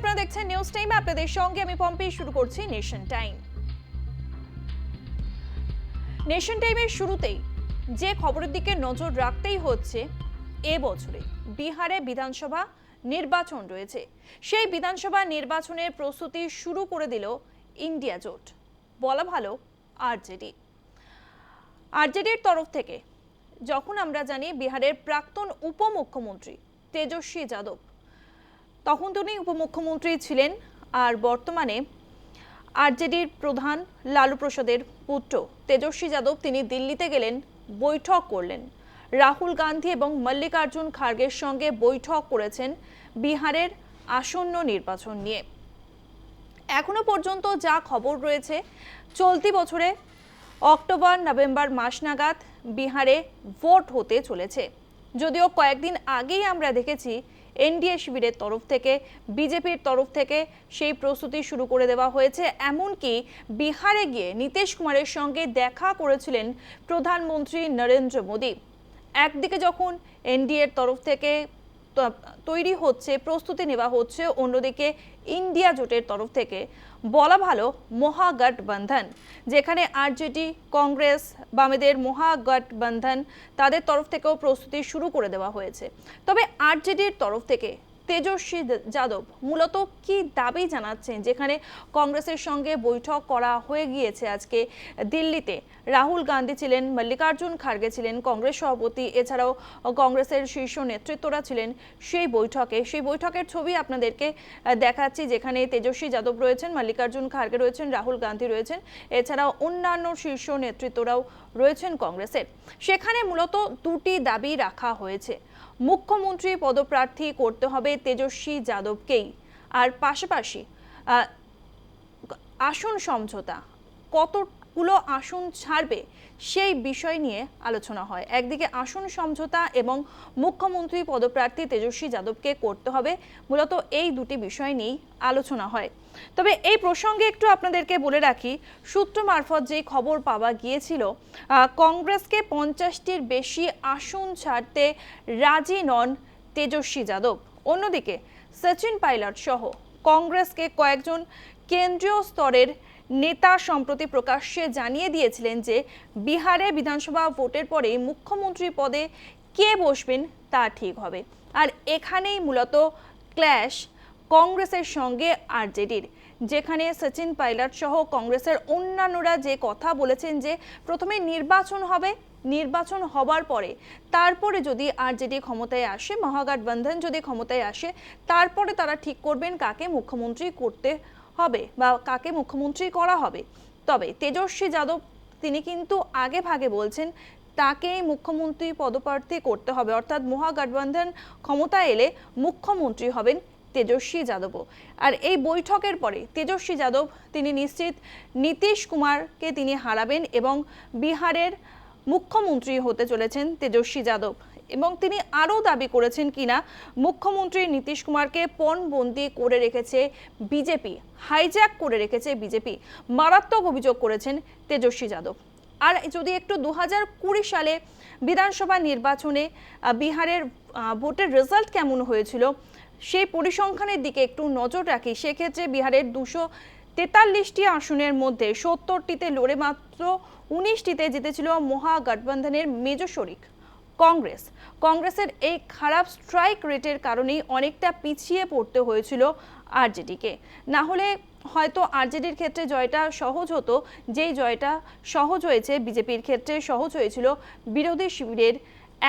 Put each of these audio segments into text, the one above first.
আপনারা দেখছেন news time আপনাদের সঙ্গে আমি পম্পি, শুরু করছি নেশন টাইম নেশন টাইমের শুরুতেই যে খবরের দিকে নজর রাখতেই হচ্ছে এ বছরে, বিহারে বিধানসভা নির্বাচন রয়েছে। সেই বিধানসভা নির্বাচনের প্রস্তুতি শুরু করে দিল ইন্ডিয়া জোট। বলা ভালো আরজেডি আরজেডির তরফ থেকে যখন আমরা জানি বিহারের প্রাক্তন উপমুখ্যমন্ত্রী তেজস্বী যাদব তখন তিনি উপমুখ্যমন্ত্রী ছিলেন, আর বর্তমানে আরজেডির প্রধান লালু প্রসাদের পুত্র তেজস্বী যাদব তিনি দিল্লিতে গেলেন, বৈঠক করলেন। রাহুল গান্ধী এবং মল্লিকার্জুন খার্গের সঙ্গে বৈঠক করেছেন বিহারের আসন্ন নির্বাচন নিয়ে। এখনও পর্যন্ত যা খবর রয়েছে, চলতি বছরে অক্টোবর, নভেম্বর মাস নাগাদ বিহারে ভোট হতে চলেছে। যদিও কয়েকদিন আগেই আমরা দেখেছি এনডিএ শিবিরের তরফ থেকে, বিজেপির তরফ থেকে সেই প্রস্তুতি শুরু করে দেওয়া হয়েছে। এমনকি বিহারে গিয়ে নীতিশ কুমারের সঙ্গে দেখা করেছিলেন প্রধানমন্ত্রী নরেন্দ্র মোদী। একদিকে যখন এনডিএর তরফ থেকে তৈরি হচ্ছে, প্রস্তুতি নেওয়া হচ্ছে, অন্যদিকে ইন্ডিয়া জোটের তরফ থেকে বলা ভালো মহাগঠবন্ধন, যেখানে আরজেডি, কংগ্রেস বামেদের মহাগঠবন্ধন তাদের তরফ থেকেও প্রস্তুতি শুরু করে দেওয়া হয়েছে। তবে আরজেডির তরফ থেকে তেজস্বী যাদব মূলত কি দাবি জানাচ্ছেন? যেখানে কংগ্রেসের সঙ্গে বৈঠক করা হয়ে গিয়েছে আজকে দিল্লিতে। রাহুল গান্ধী ছিলেন, মল্লিকার্জুন খার্গে ছিলেন, কংগ্রেস সভাপতি, এছাড়াও কংগ্রেসের শীর্ষ নেতৃত্বরা ছিলেন সেই বৈঠকে। সেই বৈঠকের ছবি আপনাদেরকে দেখাচ্ছি যেখানে তেজস্বী যাদব রয়েছেন, মল্লিকার্জুন খার্গে রয়েছেন, রাহুল গান্ধী রয়েছেন, এছাড়াও অন্যান্য শীর্ষ নেতৃত্বরাও রয়েছেন কংগ্রেসের। সেখানে মূলত দুটি দাবি রাখা হয়েছে। মুখ্যমন্ত্রী পদপ্রার্থী করতে হবে তেজস্বী যাদবকেই। আর পাশাপাশি আসন সমঝোতা কতগুলো আসন ছাড়বে সেই বিষয় নিয়ে আলোচনা হয়। একদিকে আসন সমঝোতা এবং মুখ্যমন্ত্রী পদপ্রার্থী তেজস্বী যাদবকে করতে হবে, মূলত এই দুটি বিষয় নিয়েই আলোচনা হয়। তবে এই প্রসঙ্গে একটু আপনাদেরকে বলে রাখি, সূত্র মারফত যে খবর পাওয়া গিয়েছিল কংগ্রেসকে পঞ্চাশটির বেশি আসন ছাড়তে রাজি নন তেজস্বী যাদব। অন্যদিকে সচিন পাইলট সহ কংগ্রেসকে কয়েকজন কেন্দ্রীয় স্তরের নেতা সম্প্রতি প্রকাশ্যে জানিয়ে দিয়েছিলেন যে বিহারে বিধানসভা ভোটের পরে মুখ্যমন্ত্রী পদে কে বসবেন তা ঠিক হবে। আর এখানেই মূলত ক্ল্যাশ কংগ্রেসের সঙ্গে আরজেডির, যেখানে সচিন পাইলট সহ কংগ্রেসের অন্যান্যরা যে কথা বলেছেন যে প্রথমে নির্বাচন হবে, নির্বাচন হবার পরে তারপরে যদি আরজেডি ক্ষমতায় আসে, মহাগঠবন্ধন যদি ক্ষমতায় আসে, তারপরে তারা ঠিক করবেন কাকে মুখ্যমন্ত্রী করতে হবে বা কাকে মুখ্যমন্ত্রী করা হবে। তবে তেজস্বী যাদব, তিনি কিন্তু আগে ভাগে বলছেন, তাকেই মুখ্যমন্ত্রী পদপ্রার্থী করতে হবে। অর্থাৎ মহাগঠবন্ধন ক্ষমতা এলে মুখ্যমন্ত্রী হবেন তেজস্বী যাদবও। আর এই বৈঠকের পরে তেজস্বী যাদব, তিনি নিশ্চিত নীতিশ কুমারকে তিনি হারাবেন এবং বিহারের মুখ্যমন্ত্রী হতে চলেছেন তেজস্বী যাদব। এবং তিনি আরও দাবি করেছেন কিনা, মুখ্যমন্ত্রী নীতিশ কুমারকে পণবন্দি করে রেখেছে বিজেপি হাইজ্যাক করে রেখেছে বিজেপি, মারাত্মক অভিযোগ করেছেন তেজস্বী যাদব। আর যদি একটু দু হাজার কুড়ি সালে বিধানসভা নির্বাচনে বিহারের ভোটের রেজাল্ট কেমন হয়েছিল, সেই পরিসংখ্যানের দিকে একটু নজর রাখি। সেক্ষেত্রে বিহারের দুশো তেতাল্লিশটি আসনের মধ্যে সত্তরটিতে লড়ে মাত্র উনিশটিতে জিতেছিল মহাগঠবন্ধনের মেজ শরিক। কংগ্রেস। কংগ্রেসের এই খারাপ স্ট্রাইক রেটের কারণেই অনেকটা পিছিয়ে পড়তে হয়েছিল আরজেডিকে। না হলে হয়তো আরজেডির ক্ষেত্রে জয়টা সহজ হতো, যেই জয়টা সহজ হয়েছে বিজেপির ক্ষেত্রে সহজ হয়েছিল বিরোধী শিবিরের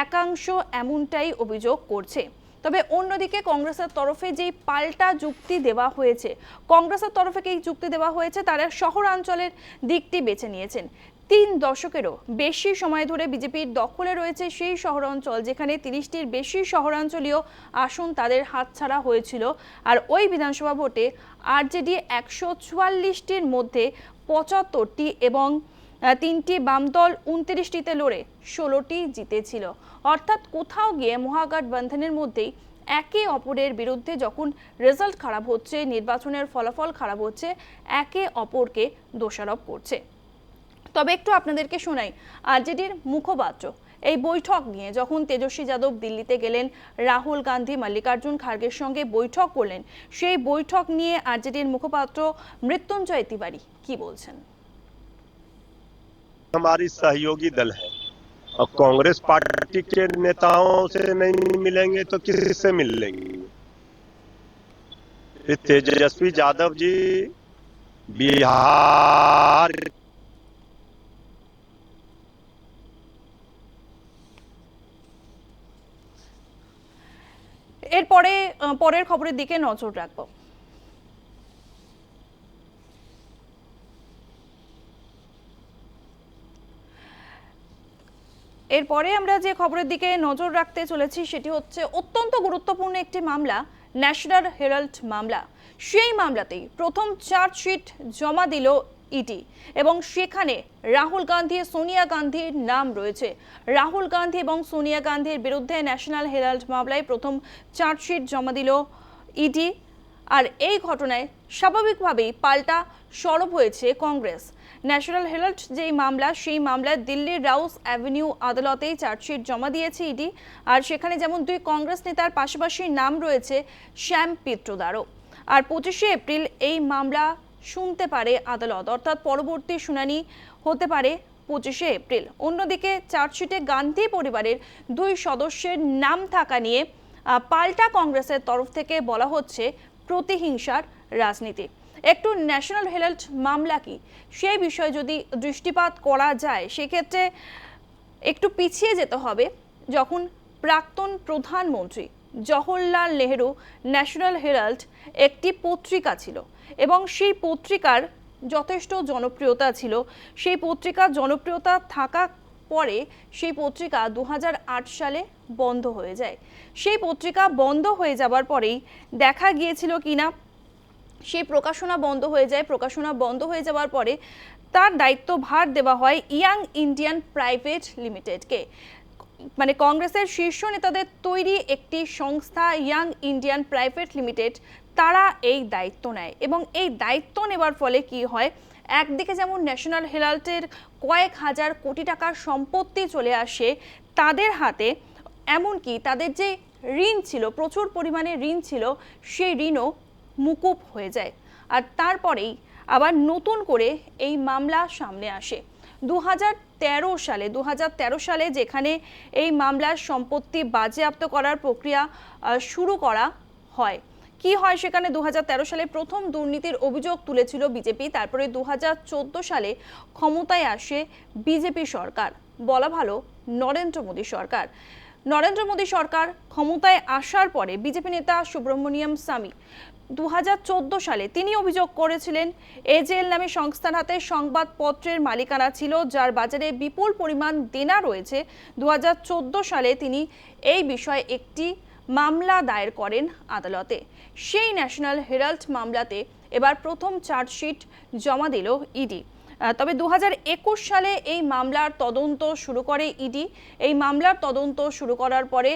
একাংশ এমনটাই অভিযোগ করছে। তবে অন্যদিকে কংগ্রেসের তরফে যেই পাল্টা যুক্তি দেওয়া হয়েছে, কংগ্রেসের তরফে এই যুক্তি দেওয়া হয়েছে, তারা শহরাঞ্চলের দিকটি বেছে নিয়েছেন। তিন দশকেরও বেশি সময় ধরে বিজেপির দখলে রয়েছে সেই শহরাঞ্চল, যেখানে তিরিশটির বেশি শহরাঞ্চলীয় আসন তাদের হাতছাড়া হয়েছিল। আর ওই বিধানসভা ভোটে আরজেডি একশো চুয়াল্লিশটির মধ্যে পঁচাত্তরটি এবং তিনটি বাম দল উনত্রিশটিতে লড়ে ষোলোটি জিতেছিল। অর্থাৎ কোথাও গিয়ে মহাগঠবন্ধনের মধ্যেই একে অপরের বিরুদ্ধে যখন রেজাল্ট খারাপ হচ্ছে, নির্বাচনের ফলাফল খারাপ হচ্ছে, একে অপরকে দোষারোপ করছে। তবে একটু আপনাদেরকে শোনাই আরজেডির মুখপাত্র এই বৈঠক নিয়ে যখন তেজস্বী যাদব দিল্লিতে গেলেন রাহুল গান্ধী মল্লিকার্জুন খার্গের সঙ্গে বৈঠক করলেন সেই বৈঠক নিয়ে আরজেডির মুখপাত্র মৃত্যুঞ্জয় তিওয়ারি কি বলছেন हमारी सहयोगी दल है और कांग्रेस पार्टी के नेताओं से नहीं मिलेंगे तो किससे मिलेंगे ये तेजस्वी यादव जी बिहार এরপরে পরের খবরের দিকে নজর রাখব। এরপরে আমরা যে খবরের দিকে নজর রাখতে চলেছি, সেটি হচ্ছে অত্যন্ত গুরুত্বপূর্ণ একটি মামলা, ন্যাশনাল হেরাল্ড মামলা। সেই মামলাতেই প্রথম চার্জশিট জমা দিল ইডি। এবং সেখানে রাহুল গান্ধী, সোনিয়া গান্ধীর নাম রয়েছে। রাহুল গান্ধী এবং সোনিয়া গান্ধীর বিরুদ্ধে ন্যাশনাল হেরাল্ড মামলায় প্রথম চার্জশিট জমা দিল ইডি। আর এই ঘটনায় স্বাভাবিকভাবেই পাল্টা সরব হয়েছে কংগ্রেস। ন্যাশনাল হেরাল্ড যেই মামলা, সেই মামলায় দিল্লির রাউস অ্যাভিনিউ আদালতেই চার্জশিট জমা দিয়েছে ইডি। আর সেখানে যেমন দুই কংগ্রেস নেতার পাশাপাশি নাম রয়েছে শ্যাম পিত্রদারও। আর পঁচিশে এপ্রিল এই মামলা শুনতে পারে আদালত। অর্থাৎ পরবর্তী শুনানি হতে পারে পঁচিশে এপ্রিল। অন্যদিকে চার্জশিটে গান্ধী পরিবারের দুই সদস্যের নাম থাকা নিয়ে পাল্টা কংগ্রেসের তরফ থেকে বলা হচ্ছে প্রতিহিংসার রাজনীতি। একটু ন্যাশনাল হেরাল্ড মামলা কি? সেই বিষয়ে যদি দৃষ্টিপাত করা যায়, সেক্ষেত্রে একটু পিছিয়ে যেতে হবে যখন প্রাক্তন প্রধানমন্ত্রী জওহরলাল নেহেরু ন্যাশনাল হেরাল্ড একটি পত্রিকা ছিল এবং সেই পত্রিকার যথেষ্ট জনপ্রিয়তা ছিল। সেই পত্রিকার জনপ্রিয়তা থাকা পরে সেই পত্রিকা দু হাজার আট সালে বন্ধ হয়ে যায়। সেই পত্রিকা বন্ধ হয়ে যাবার পরেই দেখা গিয়েছিল কিনা, সেই প্রকাশনা বন্ধ হয়ে যায়। প্রকাশনা বন্ধ হয়ে যাওয়ার পরে তার দায়িত্বভার দেওয়া হয় ইয়াং ইন্ডিয়ান প্রাইভেট লিমিটেডকে। মানে কংগ্রেসের শীর্ষ নেতাদের তৈরি একটি সংস্থা ইয়াং ইন্ডিয়ান প্রাইভেট লিমিটেড, তারা এই দায়িত্ব নেয় এবং এই দায়িত্ব নেবার ফলে কি হয়? একদিকে যেমন ন্যাশনাল হেরাল্ডের কয়েক হাজার কোটি টাকার সম্পত্তি চলে আসে তাদের হাতে, এমনকি তাদের যে ঋণ ছিল, প্রচুর পরিমাণে ঋণ ছিল, সেই ঋণও মুকুব হয়ে যায়। আর তারপরেই আবার নতুন করে এই মামলা সামনে আসে। দু সালে দু হাজার তেরো সালে যেখানে এই মামলার সম্পত্তি বাজেয়াপ্ত করার প্রক্রিয়া শুরু করা হয়। কি হয় সেখানে দুহাজার তেরো সালে প্রথম দুর্নীতির অভিযোগ তুলেছিল বিজেপি, তারপরে দু হাজার চোদ্দ সালে ক্ষমতায় আসে বিজেপি সরকার। বলা ভালো, নরেন্দ্র মোদী সরকার। নরেন্দ্র মোদী সরকার ক্ষমতায় আসার পরে বিজেপি নেতা সুব্রমণিয়াম স্বামী দু হাজার চোদ্দ সালে তিনি অভিযোগ করেছিলেন এজেএল নামে সংস্থার হাতে সংবাদপত্রের মালিকানা ছিল, যার বাজারে বিপুল পরিমাণ দেনা রয়েছে। দু হাজার চোদ্দ সালে তিনি এই বিষয়ে একটি মামলা দায়ের করেন আদালতে। সেই ন্যাশনাল হেরাল্ড মামলাতে এবার প্রথম চার্জশিট জমা দিল ইডি। তবে দু হাজার একুশ সালে এই মামলার তদন্ত শুরু করে ইডি। এই মামলার তদন্ত শুরু করার পরে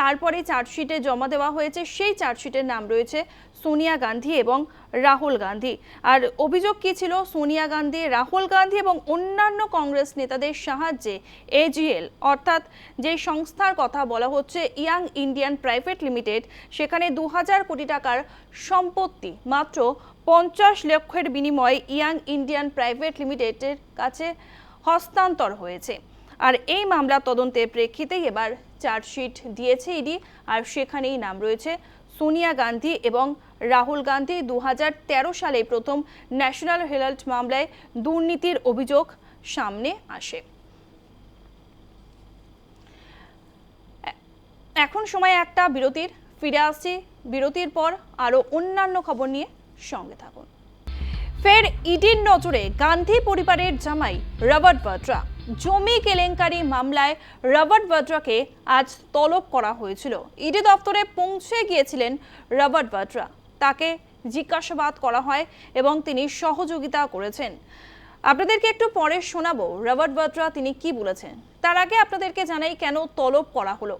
তারপরে চার্জশিটে জমা দেওয়া হয়েছে, সেই চার্জশিটের নাম রয়েছে সোনিয়া গান্ধী এবং রাহুল গান্ধী। আর অভিযোগ কি ছিল? সোনিয়া গান্ধী, রাহুল গান্ধী এবং অন্যান্য কংগ্রেস নেতাদের সাহায্যে এজিএল অর্থাৎ যে সংস্থার কথা বলা হচ্ছে, ইয়াং ইন্ডিয়ান প্রাইভেট লিমিটেড, সেখানে দু হাজার কোটি টাকার সম্পত্তি, মাত্র পঞ্চাশ লক্ষের বিনিময়ে ইয়াং ইন্ডিয়ান প্রাইভেট লিমিটেডের কাছে হস্তান্তর হয়েছে। আর এই মামলা তদন্তের প্রেক্ষিতেই এবার চার্জশিট দিয়েছে ইডি, আর সেখানেই নাম রয়েছে সোনিয়া গান্ধী এবং রাহুল গান্ধী। দু হাজার তেরো সালে প্রথম ন্যাশনাল হেরাল্ড মামলায় দুর্নীতির অভিযোগ সামনে আসে। এখন সময় একটা বিরতির, ফিরে আসছি বিরতির পর আরও অন্যান্য খবর নিয়ে সঙ্গে থাকুন। ফের ইডির নজরে গান্ধী পরিবারের জামাই রবার্ট বাড্রা জমি কেলেঙ্কারি মামলায় রবার্ট বাড্রাকে আজ তলব করা হয়েছিল। ইডি দপ্তরে পৌঁছে গিয়েছিলেন রবার্ট বাড্রা তাকে জিজ্ঞাসাবাদ করা হয় এবং তিনি সহযোগিতা করেছেন। আপনাদেরকে একটু পরে শোনাবো রবার্ট বাড্রা তিনি কি বলেছেন। তার আগে আপনাদেরকে জানাই কেন তলব করা হলো।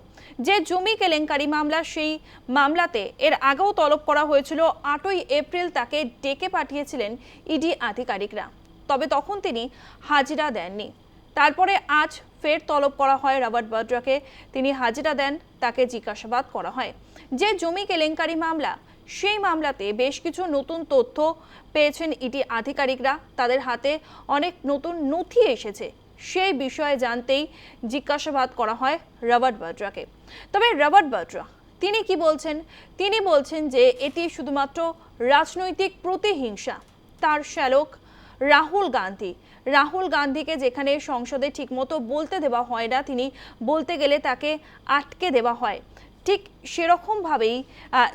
যে জমি কেলেঙ্কারি মামলা, সেই মামলাতে এর আগেও তলব করা হয়েছিল। আটই এপ্রিল তাকে ডেকে পাঠিয়েছিলেন ইডি আধিকারিকরা। তবে তখন তিনি হাজিরা দেননি। তারপরে আজ ফের তলব করা হয় রবার্ট বাড্রাকে তিনি হাজিরা দেন, তাকে জিজ্ঞাসাবাদ করা হয়। যে জমি কেলেঙ্কারি মামলা, সেই মামলাতে বেশ কিছু নতুন তথ্য পেয়েছেন ইডি আধিকারিকরা। তাদের হাতে অনেক নতুন নথি এসেছে। সেই বিষয়ে জানতেই জিজ্ঞাসাবাদ করা হয় রবার্ট বাড্রাকে তবে রবার্ট বাড্রা তিনি কি বলছেন? তিনি বলছেন যে এটি শুধুমাত্র রাজনৈতিক প্রতিহিংসা। তার শ্যালক রাহুল গান্ধী। রাহুল গান্ধীকে যেখানে সংসদে ঠিকমতো বলতে দেওয়া হয় না, তিনি বলতে গেলে তাকে আটকে দেওয়া হয়। ঠিক সেরকমভাবেই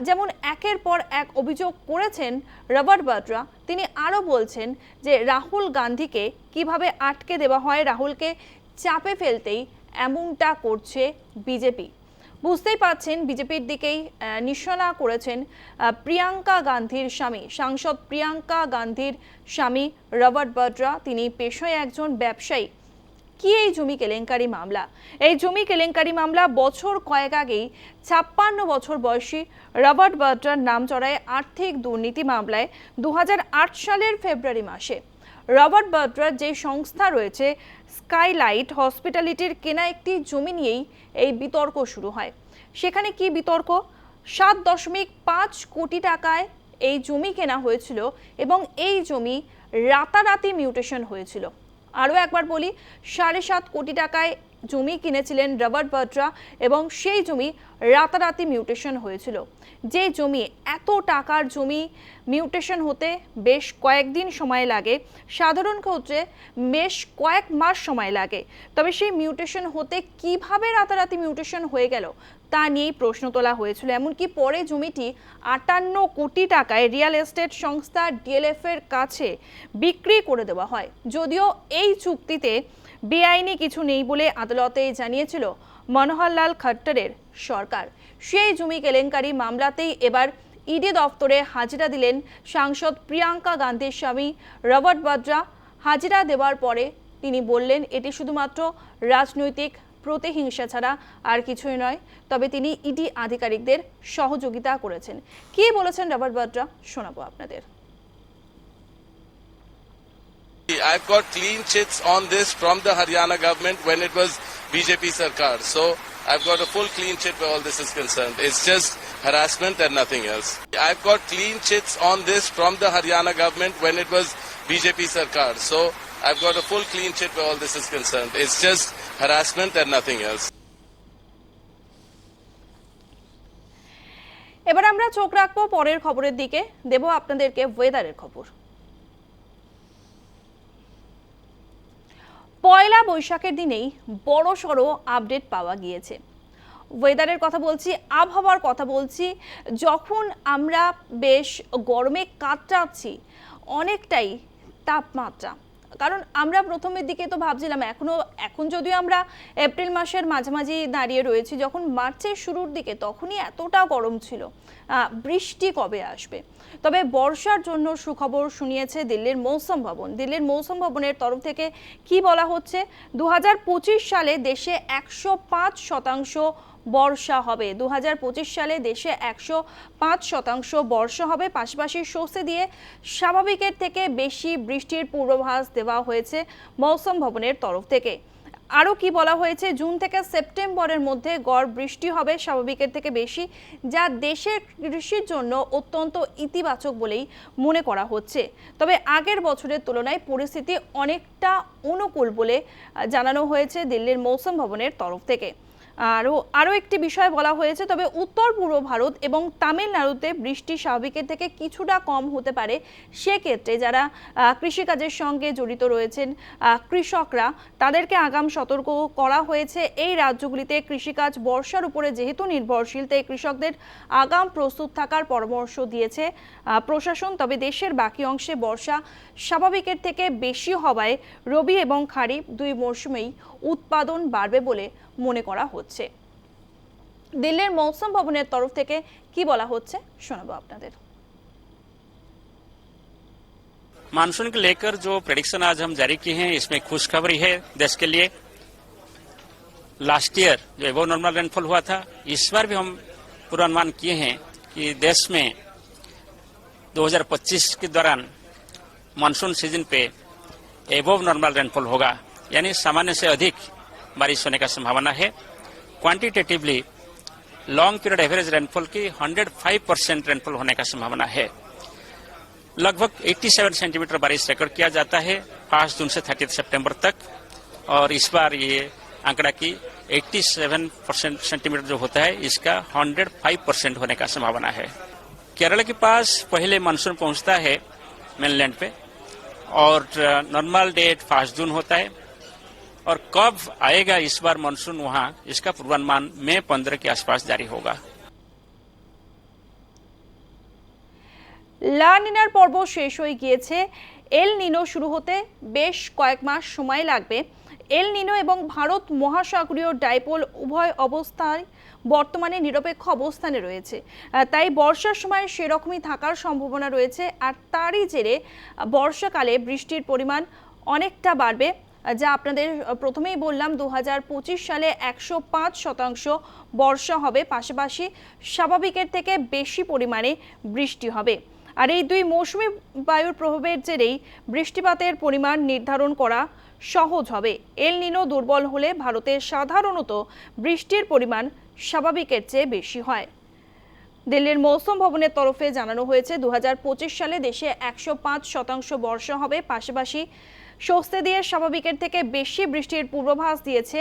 যেমন একের পর এক অভিযোগ করেছেন রবার্ট বাড্রা তিনি আরও বলছেন যে রাহুল গান্ধীকে কীভাবে আটকে দেওয়া হয়, রাহুলকে চাপে ফেলতেই এমনটা করছে বিজেপি। বুঝতেই পাচ্ছেন, বিজেপির দিকেই নিশানা করেছেন প্রিয়াঙ্কা গান্ধীর স্বামী। সাংসদ প্রিয়াঙ্কা গান্ধীর স্বামী রবার্ট বাড্রা তিনি পেশায় একজন ব্যবসায়ী। কি এই জমি কেলেঙ্কারি মামলা? এই জমি কেলেঙ্কারি মামলা বছর কয়েক আগেই, ছাপ্পান্ন বছর বয়সী রবার্ট বাড্রার নাম চড়ায় আর্থিক দুর্নীতি মামলায় দু হাজার আট সালের ফেব্রুয়ারি মাসে। রবার্ট বাড্রার যে সংস্থা রয়েছে, স্কাইলাইট হসপিটালিটির কেনা একটি জমি নিয়েই এই বিতর্ক শুরু হয়। সেখানে কি বিতর্ক? সাত দশমিক পাঁচ কোটি টাকায় এই জমি কেনা হয়েছিল এবং এই জমি রাতারাতি মিউটেশন হয়েছিল। আরও একবার বলি, সাড়ে সাত কোটি টাকায় জমি কিনেছিলেন রবার্ট বাড্রা এবং সেই জমি রাতারাতি মিউটেশন হয়েছিল। যে জমি এত টাকার জমি মিউটেশন হতে বেশ কয়েকদিন সময় লাগে। সাধারণ ক্ষেত্রে বেশ কয়েক মাস সময় লাগে। তবে সেই মিউটেশন হতে কীভাবে রাতারাতি মিউটেশন হয়ে গেল তা নিয়েই প্রশ্ন তোলা হয়েছিল। এমনকি পরে জমিটি আটান্ন কোটি টাকায় রিয়েল এস্টেট সংস্থা ডিএলএফ এর কাছে বিক্রি করে দেওয়া হয়। যদিও এই চুক্তিতে বেআইনি কিছু নেই বলে আদালতে জানিয়েছিল মনোহরলাল খট্টরের সরকার। সেই জমি কেলেঙ্কারি মামলাতেই এবার ইডি দফতরে হাজিরা দিলেন সাংসদ প্রিয়াঙ্কা গান্ধীর স্বামী রবার্ট বাড্রা হাজিরা দেওয়ার পরে তিনি বললেন, এটি শুধুমাত্র রাজনৈতিক প্রতিহিংসা ছাড়া আর কিছুই নয়, তবে তিনি ইডি আধিকারিকদের সহযোগিতা করেছেন। কি বলেছেন রবার্ট বাড্রা শোনাবো আপনাদের। I've got clean chits on this from the Haryana government when it was BJP Sarkar. So I've got a full clean chit where all this is concerned. It's just harassment and nothing else. I've got clean chits on this from the Haryana government when it was BJP Sarkar. So I've got a full clean chit where all this is concerned. It's just harassment and nothing else. এবার আমরা চোখ রাখব পরের খবরের দিকে দেব আপনাদেরকে ওয়েদারের খবর পয়লা বৈশাখের দিনেই বড় সড়ো আপডেট পাওয়া গিয়েছে। ওয়েদারের কথা বলছি, আবহাওয়ার কথা বলছি, যখন আমরা বেশ গরমে কাটাচ্ছি অনেকটাই তাপমাত্রা। কারণ আমরা প্রথমের দিকে তো ভাবছিলাম, এখনও, এখন যদিও আমরা এপ্রিল মাসের মাঝামাঝি দাঁড়িয়ে রয়েছি, যখন মার্চের শুরুর দিকে তখনই এতটা গরম ছিল বৃষ্টি কবে আসবে? তবে বর্ষার জন্য সুখবর শুনিয়েছে দিল্লির মৌসুম ভবন। দিল্লির মৌসুম ভবনের তরফ থেকে কি বলা হচ্ছে? দু হাজার পঁচিশ সালে দেশে একশো পাঁচ শতাংশ বর্ষা হবে। দু হাজার পঁচিশ সালে দেশে একশো পাঁচ শতাংশ বর্ষা হবে। পাশাপাশি স্বস্তি দিয়ে স্বাভাবিকের থেকে বেশি বৃষ্টির পূর্বাভাস দেওয়া হয়েছে মৌসুম ভবনের তরফ থেকে। আরও কি বলা হয়েছে, জুন থেকে সেপ্টেম্বরের মধ্যে গড় বৃষ্টি হবে স্বাভাবিকের থেকে বেশি, যা দেশের কৃষির জন্য অত্যন্ত ইতিবাচক বলেই মনে করা হচ্ছে। তবে আগের বছরের তুলনায় পরিস্থিতি অনেকটা অনুকূল বলে জানানো হয়েছে দিল্লির মৌসুম ভবনের তরফ থেকে। আরও আরও একটি বিষয় বলা হয়েছে, তবে উত্তর পূর্ব ভারত এবং তামিলনাড়ুতে বৃষ্টি স্বাভাবিকের থেকে কিছুটা কম হতে পারে। সেক্ষেত্রে যারা কৃষিকাজের সঙ্গে জড়িত রয়েছেন কৃষকরা, তাদেরকে আগাম সতর্ক করা হয়েছে। এই রাজ্যগুলিতে কৃষিকাজ বর্ষার উপরে যেহেতু নির্ভরশীল, তাই কৃষকদের আগাম প্রস্তুত থাকার পরামর্শ দিয়েছে প্রশাসন। তবে দেশের বাকি অংশে বর্ষা স্বাভাবিকের থেকে বেশি হওয়ায় রবি এবং খারিফ দুই মরশুমেই উৎপাদন বাড়বে বলে মনে করা হচ্ছে দিল্লির মৌসুম ভবনের তরফ থেকে কি বলা হচ্ছে শোনাবো আপনাদের मानसून को लेकर जो प्रेडिक्शन आज हम जारी किए हैं इसमें खुशखबरी है देश के लिए लास्ट ईयर जो एवो नॉर्मल रेनफॉल हुआ था इस बार भी हम पूर्वानुमान किए हैं कि देश में 2025 के दौरान मानसून सीजन पे एवो नॉर्मल रेनफॉल होगा यानी सामान्य से अधिक बारिश होने का संभावना है। Quantitatively long period average rainfall की 105 परसेंट रेनफॉल होने का संभावना है। लगभग 87 सेंटीमीटर बारिश रिकॉर्ड किया जाता है पाँच जून से 30 सितंबर तक। और इस बार ये आंकड़ा की 87 परसेंट सेंटीमीटर जो होता है, इसका 105 परसेंट होने का संभावना है। केरल के पास पहले मानसून पहुँचता है मेनलैंड पे। और नॉर्मल डेट पाँच जून होता है। और कब आएगा इस बार मानसून वहां इसका पूर्वानुमान मई पंद्रह के आसपास जारी होगा লা নিনার পর্ব শেষ হয়ে গিয়েছে এল নিনো শুরু হতে বেশ কয়েক মাস সময় লাগবে এল নিনো এবং ভারত মহাসাগরীয় ডাইপোল উভয় অবস্থায় বর্তমানে নিরপেক্ষ অবস্থানে রয়েছে আহ, তাই বর্ষার সময় সেরকমই থাকার সম্ভাবনা রয়েছে আর তারই জেরে আহ, বর্ষাকালে বৃষ্টির পরিমাণ অনেকটা বাড়বে যা আপনাদের প্রথমেই বললাম দু হাজার পঁচিশ সালে একশো পাঁচ শতাংশ বর্ষা হবে। পাশাপাশি স্বাভাবিকের থেকে বেশি পরিমাণে বৃষ্টি হবে। আর এই দুই মৌসুমি বায়ুর প্রভাবের জেরেই বৃষ্টিপাতের পরিমাণ নির্ধারণ করা সহজ হবে। এল নিনো দুর্বল হলে ভারতের সাধারণত বৃষ্টির পরিমাণ স্বাভাবিকের চেয়ে বেশি হয়। দিল্লির মৌসুম ভবনের তরফে জানানো হয়েছে দু হাজার পঁচিশ সালে দেশে একশো পাঁচ শতাংশ বর্ষা হবে। পাশাপাশি স্বস্তি দিয়ে স্বাভাবিকের থেকে বেশি বৃষ্টির পূর্বাভাস দিয়েছে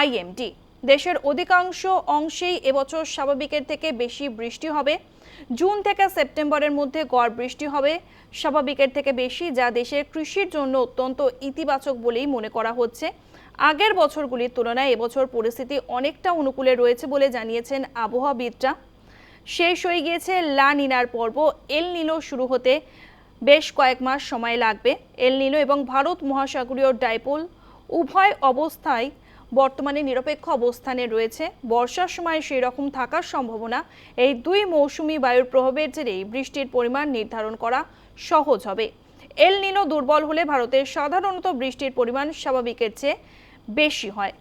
আইএমডি দেশের অধিকাংশ অংশেই এবছর স্বাভাবিকের থেকে বেশি বৃষ্টি হবে। জুন থেকে সেপ্টেম্বরের মধ্যে গড় বৃষ্টি হবে। স্বাভাবিকের থেকে বেশি যা দেশের কৃষির জন্য অত্যন্ত ইতিবাচক বলেই মনে করা হচ্ছে। আগের বছরগুলির তুলনায় এবছর পরিস্থিতি অনেকটা অনুকূলে রয়েছে বলে জানিয়েছেন আবহাওয়াবিদরা। শেষ হয়ে গিয়েছে লা নিনার পর্ব। এল নিনো শুরু হতে বেশ কয়েক মাস সময় লাগবে। এল নিনো এবং ভারত মহাসাগরীয় ডাইপোল উভয় অবস্থায় বর্তমানে নিরপেক্ষ অবস্থানে রয়েছে। বর্ষার সময় সেই রকম থাকার সম্ভাবনা। এই দুই মৌসুমি বায়ুর প্রভাবের জেরেই বৃষ্টির পরিমাণ নির্ধারণ করা সহজ হবে। এল নিনো দুর্বল হলে ভারতের সাধারণত বৃষ্টির পরিমাণ স্বাভাবিকের চেয়ে বেশি হয়।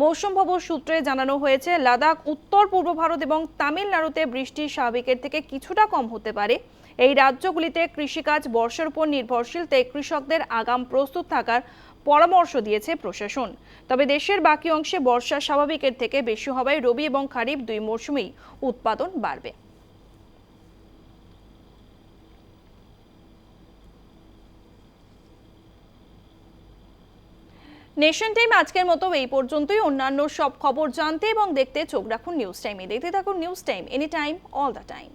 মৌসুম ভবন সূত্রে জানানো হয়েছে, লাদাখ, উত্তর পূর্ব ভারত এবং তামিলনাড়ুতে বৃষ্টি স্বাভাবিকের থেকে কিছুটা কম হতে পারে। এই রাজ্যগুলিতে কৃষিকাজ বর্ষার উপর নির্ভরশীল, তাই কৃষকদের আগাম প্রস্তুত থাকার পরামর্শ দিয়েছে প্রশাসন। তবে দেশের বাকি অংশে বর্ষা স্বাভাবিকের থেকে বেশি হওয়ায় রবি এবং খারিফ দুই মৌসুমেই উৎপাদন বাড়বে। নেশন টাইম আজকের মতো এই পর্যন্তই। অন্যান্য সব খবর জানতে এবং দেখতে চোখ রাখুন নিউজ টাইমে। দেখতে থাকুন news time, any time, all the time.